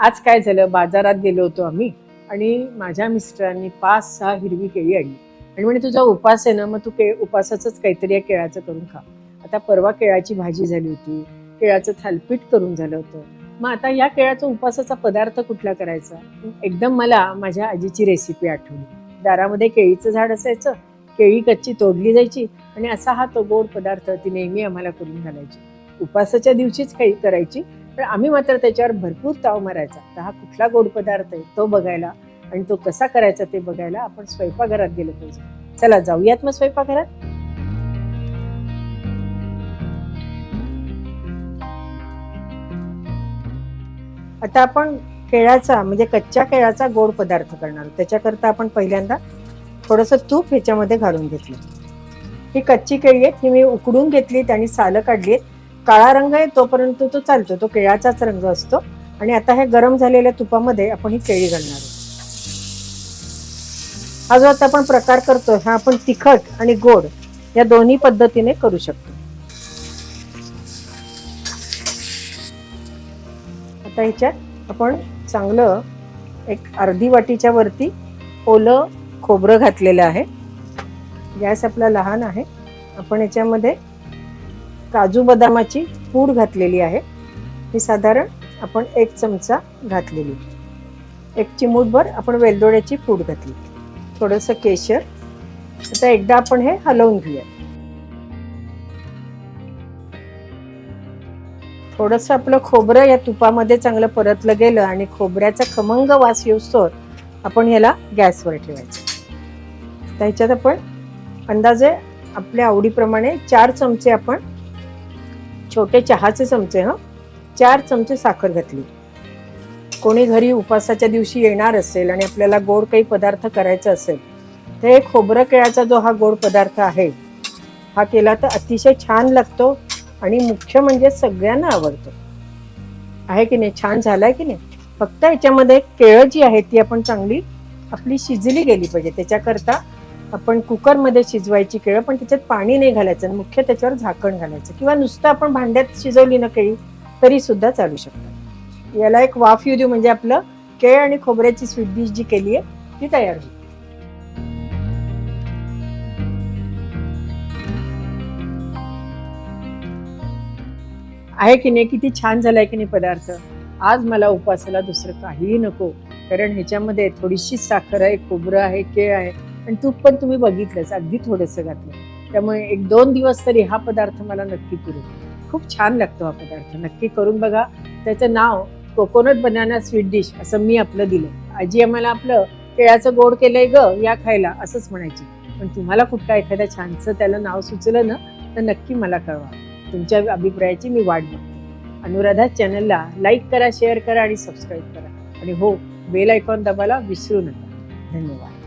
आज काय झालं? बाजारात गेलो होतो आम्ही आणि माझ्या मिस्टरांनी पाच सहा हिरवी केळी आणली. आणि म्हणे तुझा उपास आहे ना मग तू के उपासाचंच काहीतरी या केळाचं करून खा. आता परवा केळाची भाजी झाली होती. केळाचं थालपीठ करून झालं होतं. मग आता या केळाचा उपासाचा पदार्थ कुठला करायचा? एकदम मला माझ्या आजीची रेसिपी आठवली. दारामध्ये केळीचं झाड असायचं केळी कच्ची तोडली जायची आणि असा हा तो गोड पदार्थ ती नेहमी आम्हाला करून घालायची. उपासाच्या दिवशीच काही करायची पण आम्ही मात्र त्याच्यावर भरपूर ताव मारायचा. तर हा कुठला गोड पदार्थ आहे तो बघायला आणि तो कसा करायचा ते बघायला आपण स्वयंपाकघरात गेलो पाहिजे. चला जाऊयात मग स्वयंपाकघरात? आता आपण केळाचा म्हणजे कच्च्या केळाचा गोड पदार्थ करणार त्याच्याकरता आपण पहिल्यांदा थोडंसं तूप ह्याच्यामध्ये घालून घेतलं. ही कच्ची केळी आहेत ही मी उकडून घेतलीत आणि सालं काढलीत काळा रंग आहे तोपर्यंत तो चालतो तो केळाचाच रंग असतो. आणि आता हे गरम झालेल्या तुपामध्ये आपण ही केळी घालणार आहोत. हा जो आता आपण प्रकार करतो हा आपण तिखट आणि गोड या दोन्ही पद्धतीने करू शकतो. आता ह्याच्यात आपण चांगलं एक अर्धी वाटीच्या वरती ओलं खोबरं घातलेलं आहे. गॅस आपला लहान आहे. आपण याच्यामध्ये काजू बदामाची पूड घातलेली आहे. ही साधारण आपण एक चमचा घातलेली. एक चिमूटभर आपण वेलदोड्याची पूड घातली. थोडंसं केशर. आता एकदा आपण हे हलवून घेऊया. थोडंसं आपलं खोबरं या तुपामध्ये चांगलं परतलं गेलं आणि खोबऱ्याचा खमंग वास येऊस्तोवर आपण याला गॅसवर ठेवायचं. तर ह्याच्यात आपण अंदाजे आपल्या आवडीप्रमाणे चार चमचे आपण छोटे चहाचे चमचे हं? चार चमचे साखर घातली. कोणी घरी उपासाच्या दिवशी येणार असेल आणि आपल्याला गोड काही पदार्थ करायचा असेल तर हे खोबरं केळाचा जो हा गोड पदार्थ आहे हा केला तर अतिशय छान लागतो आणि मुख्य म्हणजे सगळ्यांना आवडतो. आहे की नाही? छान झालाय की नाही? फक्त याच्यामध्ये केळं जी आहे ती आपण चांगली आपली शिजली गेली पाहिजे. त्याच्याकरता आपण कुकरमध्ये शिजवायची केळं पण त्याच्यात पाणी नाही घालायचं मुख्य त्याच्यावर झाकण घालायचं. किंवा नुसतं आपण भांड्यात शिजवली ना केळी तरी सुद्धा चालू शकतात याला एक वाफ येऊ देऊ म्हणजे आपलं केळ आणि खोबऱ्याची स्वीट डिश जी केली आहे ती तयार होईल. आहे की नाही? किती छान झालाय की नाही पदार्थ? आज मला उपासाला दुसरं काहीही नको कारण ह्याच्यामध्ये थोडीशी साखर आहे खोबरं आहे केळ आहे. आणि तूप पण तुम्ही बघितलंच अगदी थोडंसं घातलं. त्यामुळे एक दोन दिवस तरी हा पदार्थ मला नक्की पुरेल. खूप छान लागतो हा पदार्थ. नक्की करून बघा. त्याचं नाव कोकोनट बनाना स्वीट डिश असं मी आपलं दिलं. आजी आम्हाला आपलं केळाचं गोड केलंय ग या खायला असंच म्हणायची. पण तुम्हाला कुठला एखाद्या छानसं त्याला नाव सुचलं ना तर नक्की मला कळवा. तुमच्या अभिप्रायाची मी वाट बघते. अनुराधा चॅनलला लाईक करा शेअर करा आणि सबस्क्राईब करा. आणि हो बेल आयकॉन दाबायला विसरू नका. धन्यवाद.